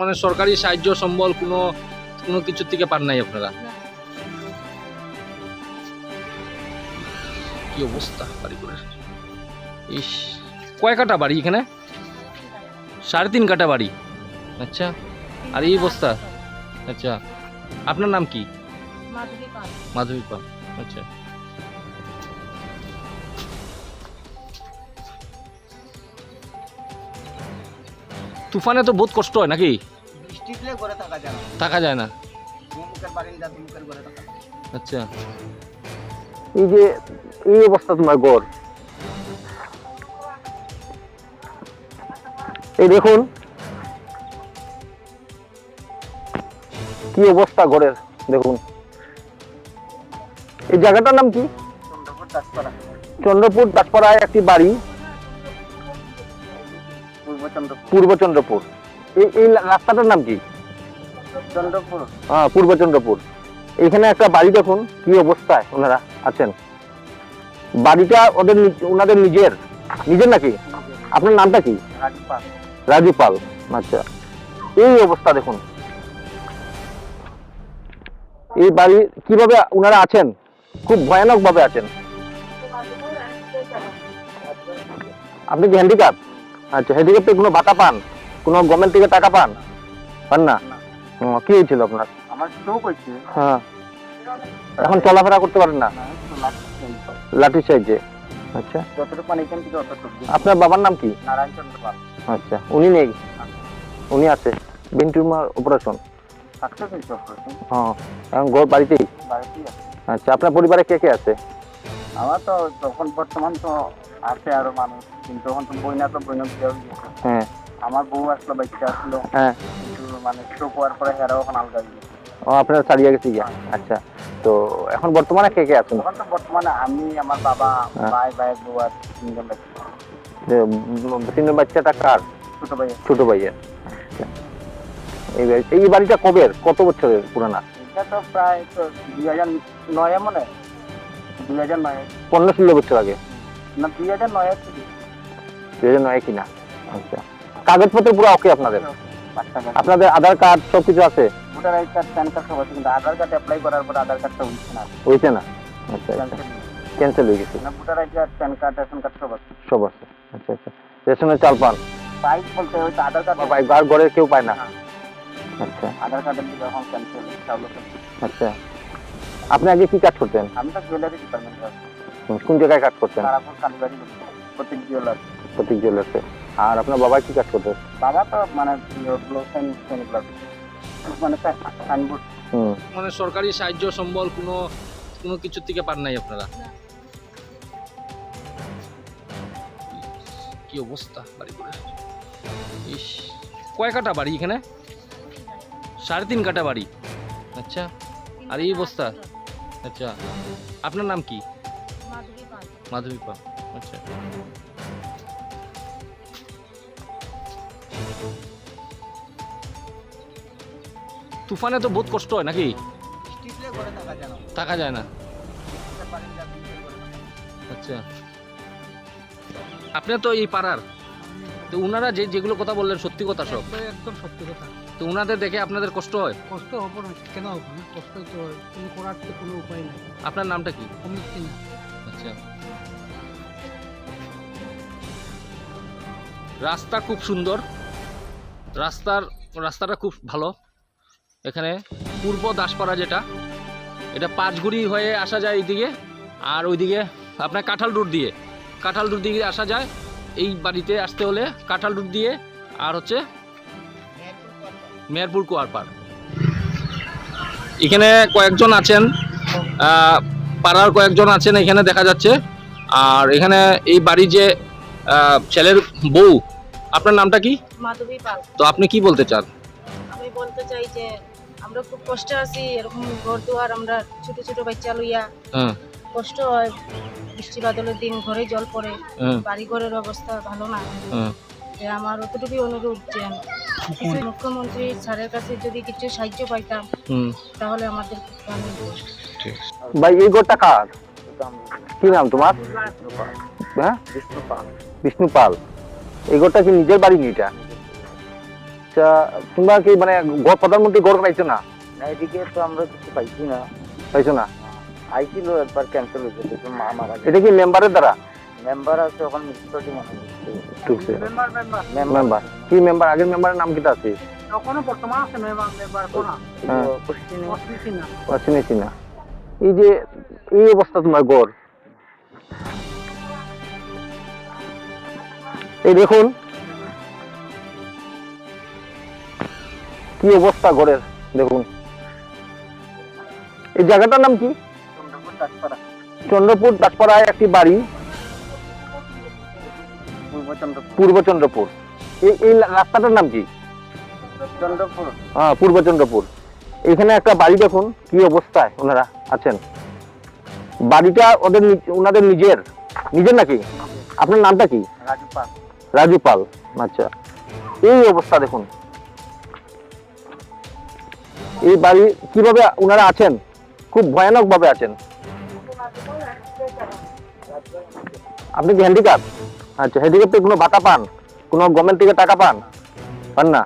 মানে সরকারি সাহায্য সম্বল কোনো কোনো কিছুর থেকে পান নাই আপনারা? কি অবস্থা বাড়ি করে ইস কয় কাটা বাড়ি এখানে? সাড়ে তিন কাটা বাড়ি। আচ্ছা আর এই অবস্থা? আচ্ছা আপনার নাম কি? মাধবী পাল। আচ্ছা। তুফানে তো বহুত কষ্ট হয় নাকি? থাকা যায় না। আচ্ছা। এই যে এই অবস্থা তোমার গড় এই দেখুন। কি অবস্থা গড়ের দেখুন। এই জায়গাটার নাম কি? চন্দ্রপুর দাসপাড়ায় একটি বাড়ি। পূর্ব চন্দ্রপুর। পূর্ব চন্দ্রপুর। এই এই রাস্তাটার নাম কি? চন্দ্রপুর। হ্যাঁ পূর্ব চন্দ্রপুর। এখানে একটা বাড়ি দেখুন কি অবস্থায় ওনারা আছেন। বাড়িটা ওদের ওনাদের নিজের। নিজের নাকি? আপনার নামটা কি? রাজু পাল আচ্ছা। এই অবস্থা দেখুন। এই বাড়ি কীভাবে ওনারা আছেন? খুব ভয়ানক ভাবে আছেন। আপনি কি হ্যান্ডিক্যাপ আচ্ছা হ্যান্ডিক্যাপে কোনো ভাতা পান? কোনো গভর্নমেন্ট থেকে টাকা পান? পান না? কি হয়েছিল আপনার? আমার স্ট্রোক হয়েছে। হ্যাঁ। এখন চলাফেরা করতে পারেন না? একটু সাহায্যে আচ্ছা। আপনার বাবার নাম কি? আচ্ছা উনি নেই? উনি আছে। Tumour operation. হ্যাঁ। এখন ঘর বাড়িতেই? আচ্ছা আপনার পরিবারে কে কে আছে? আমার তো তখন বর্তমান তো আছে আরও মানুষ কিন্তু তখন তো বইনা তো বইনা হ্যাঁ আমার বউ আসলো বাচ্চা আসলো। হ্যাঁ। কিন্তু মানে স্ট্রোক হওয়ার পরে হেরাও এখন আলগা ও আপনার ছাড়িয়ে গেছে আচ্ছা। তো এখন বর্তমানে কে কে আছেন? তখন তো বর্তমানে আমি আমার বাবা হ্যাঁ। ভাই ভাই বউ আর তিনজন বাচ্চা। যে, উম, তিন বাচ্চাটা কার? ছোট ভাই ছোট ভাইয়ের। এই এই বাড়িটা কবের? কত বছরের পুরানা? এটা তো প্রায় তো দুই হাজার নয় মনে হয়। দুই হাজার নয়। পনেরো ষোলো বছর আগে। না দুই হাজার নয় দুই হাজার নয় কিনা? আচ্ছা। কাগজপত্র পুরো ওকে আপনাদের? আপনাদের আধার কার্ড সব কিছু আছে? Voter I card PAN card সব আছে কিন্তু আধার কার্ড অ্যাপ্লাই করার পর আধার কার্ডটা হচ্ছে না। হয়েছে না? আচ্ছা আচ্ছা। ক্যান্সেল ক্যান্সেল হয়ে গেছে। না voter I card PAN card ration card সব আছে। সব আছে। আচ্ছা আচ্ছা। রেশনের চাল পান পাইপ বলতে হয়তো আধার কার্ড ভাই ঘর ঘরে কেউ পায় না। হ্যাঁ। আচ্ছা। আধার কার্ডের ক্যান্সেল আচ্ছা। আপনি আগে কি কাজ করতেন? আমি তো জুয়েলারি ডিপার্টমেন্টে কোন জায়গায় কাজ করতেন? তারাপুর কালীবাড়ি প্রত্যেক জুয়েলার প্রতীক জুয়েলার্সে আর আপনার বাবা কি কাজ করতেন? বাবা তো মানে মানে সাইনবোর্ড মানে সরকারি সাহায্য সম্বল কোনো কোনো কিছুর থেকে পান নাই আপনারা? কি অবস্থা বাড়ি করে ইস কয় কাটা বাড়ি এখানে? সাড়ে তিন কাটা বাড়ি। আচ্ছা আর এই অবস্থা? আচ্ছা আপনার নাম কি? মাধবী পাল আচ্ছা। তুফানে তো বহুত কষ্ট হয় নাকি? থাকা যায় না। আচ্ছা। আপনি তো এই পাড়ার। তো ওনারা যে যেগুলো কথা বললেন সত্যি কথা সব? একদম সত্যি কথা। তো ওনাদের দেখে আপনাদের কষ্ট হয়? কষ্ট হব না কেন হবে না? কষ্ট তো হয় কিন্তু করার তো কোনো উপায় নেই। আপনার নামটা কি? অমিত সিনহা আচ্ছা। রাস্তা খুব সুন্দর। রাস্তার রাস্তাটা খুব ভালো। এখানে পূর্ব দাসপাড়া যেটা এটা পাঁচগুড়ি হয়ে আসা যায় এইদিকে। আর ওইদিকে আপনার কাঁঠাল রুট দিয়ে। কাঁঠাল রুট দিয়ে আসা যায়। এই বাড়িতে আসতে হলে কাঁঠাল রুট দিয়ে আর হচ্ছে মেহেরপুর কুয়ারপাড়। এখানে কয়েকজন আছেন পাড়ার কয়েকজন আছেন এখানে দেখা যাচ্ছে। আর এখানে এই বাড়ি যে ছেলের বউ আপনার নামটা কি? মাধবী পাল। তো আপনি কি বলতে চান? আমি বলতে চাই যে আমরা খুব কষ্টে আছি এরকম ঘর দুয়ার আমরা ছোট ছোট বাচ্চা লইয়া। হ্যাঁ। কষ্ট হয় বৃষ্টি বাদলের দিন ঘরে জল পড়ে হ্যাঁ। বাড়ি ঘরের অবস্থা ভালো না। হ্যাঁ। যে আমার অতটুকুই অনুরোধ যে কিছু মুখ্যমন্ত্রী স্যারের কাছে যদি কিছু সাহায্য পাইতাম তাহলে আমাদের খুব ভালো হতো ঠিক। ভাই এই ঘরটা কার? কি নাম তোমার? হ্যাঁ? বিষ্ণু পাল বিষ্ণু পাল এই ঘরটা কি নিজের বাড়ি নিটা আচ্ছা তোমরা কি মানে প্রধানমন্ত্রী গড় পাইছো না? না এদিকে তো আমরা কিছু পাইছি না। পাইছো না? আইছিল একবার ক্যান্সেল হয়েছে দেখুন মা মারা গেছে। এটা কি মেম্বারের দ্বারা? মেম্বার আছে ঢুকছে। মেম্বার মেম্বার মেম্বার মেম্বার কি মেম্বার আগের মেম্বারের নাম কিটা আছে এখনও বর্তমান আছে মেম্বার মেম্বার কোনা? হ্যাঁ। পশ্চিমে অস্বীকৃতি না চিনেছি না এই যে এই অবস্থা তোমার গড় এই দেখুন। কি অবস্থা গড়ের দেখুন। এই জায়গাটার নাম কি? চন্দ্রপুর দাসপাড়ায় একটি বাড়ি। পূর্ব চন্দ্রপুর। এই এই রাস্তাটার নাম কি? চন্দ্রপুর। হ্যাঁ পূর্ব চন্দ্রপুর। এখানে একটা বাড়ি দেখুন কি অবস্থায় ওনারা আছেন। বাড়িটা ওদের ওনাদের নিজের। নিজের নাকি? আপনার নামটা কি? রাজু রাজু পাল আচ্ছা। এই অবস্থা দেখুন। এই বাড়ি কীভাবে ওনারা আছেন? খুব ভয়ানক ভাবে আছেন। আপনি কি হ্যান্ডিক্যাপ আচ্ছা হ্যান্ডিক্যাপে কোনো ভাতা পান? কোনো গভর্নমেন্ট থেকে টাকা পান? পান না?